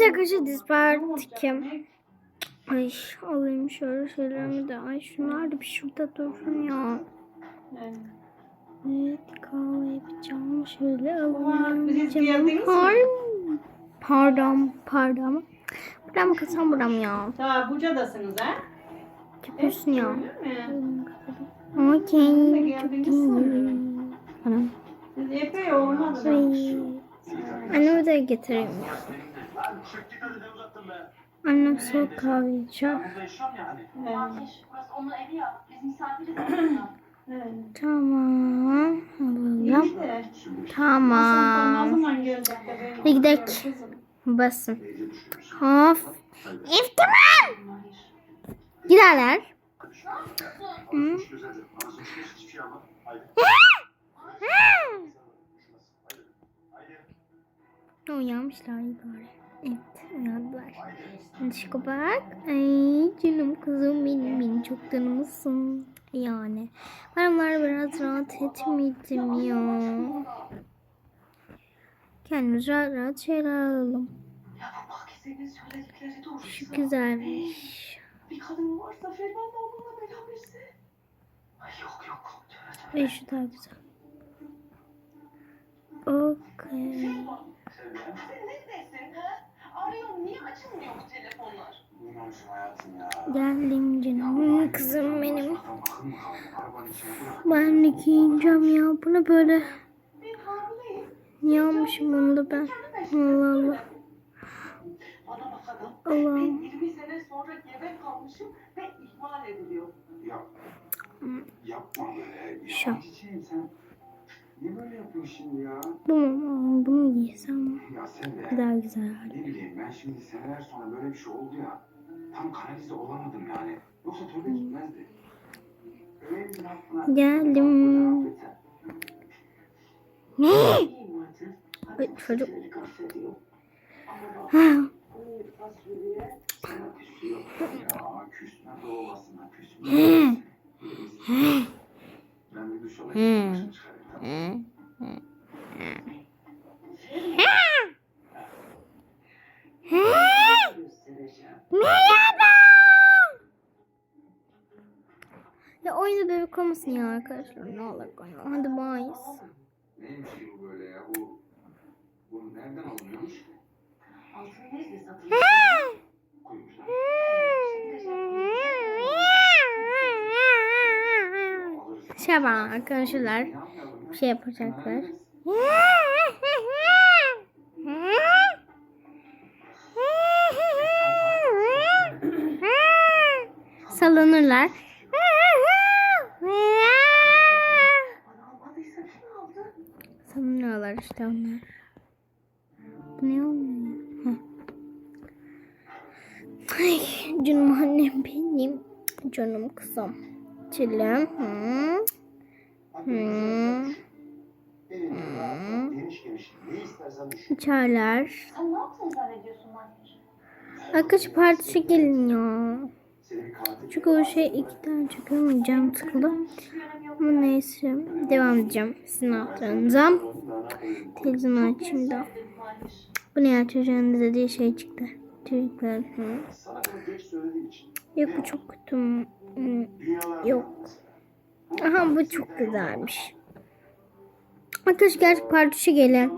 Evet arkadaşlar dispartikim. Ay alayım şöyle şeylerimi de. Ay şunlar da bir şurada dursun ya. Evet kahve yapacağım. Şöyle alayım. Pardon. Pardon. Pardon. Buradan mı kısam buram ya? Daha Buca'dasınız ha? Yapıyorsun ya. Okey. Çok iyi. Anam. Epey olmadı. Ay. Annemi de getireyim ya. Annem soğuk kahve içiyor. Tamam. Alalım. Tamam. Hadi gidelim. Basın. Of. İftimam. Giderler. Hı? Uyanmışlar bari. Evet uyandılar. Dışkı bak. Ay canım kızım benim benim çok canımısın. Yani. Ben onları biraz rahat etmedim ya. Kendimiz rahat rahat şeyler alalım. Şu güzelmiş. Bir kadın varsa Ferman da onunla beraberse. Ay yok yok. Ve şu daha güzel. Okey. Ferman. Sen neredesin ha? Arıyorum niye açılmıyor bu telefonlar? Geldim canım kızım benim. Ben de giyineceğim ya. Bu ne böyle? Niye almışım bunu da ben? Allah Allah. Allah. Ben 20 sene sonra gebe kalmışım ve ihmal ediliyor. Yap. Yapma böyle. Şu. Niye böyle yapıyorsun şimdi ya? Bu mu? Aa, Bunu giysem Ya sen de daha güzel. ne bileyim ben şimdi seneler sonra böyle bir şey oldu ya. Tam kanalize olamadım yani. Yoksa tövbe gitmezdi. Geldim. Ne? Ay, çocuk. Bak Ha, bu Ya oyunda bebek olmasın ya arkadaşlar. Ne olur oyna. Hadi bye. Neymiş bu böyle ya? Bu, bu nereden alınıyormuş? Yapalım arkadaşlar. Bir şey yapacaklar. Sallanırlar. Sallanıyorlar işte onlar. Bu ne oluyor? Ay canım annem benim. Canım kızım. Çilem. Hı. Hı. İçerler. Arkadaş partisi gelin ya. Çünkü o şey iki tane çıkıyorum. Canım sıkıldı. Ama neyse. Devam edeceğim. Sizin altlarınıza. Televizyonu açayım da. Bu ne ya çocuğun dediği şey çıktı. Çocuklar. Yok bu çok kötü. Dünyalar Yok. Aha bu çok güzelmiş. Arkadaş gerçek partisi gelin.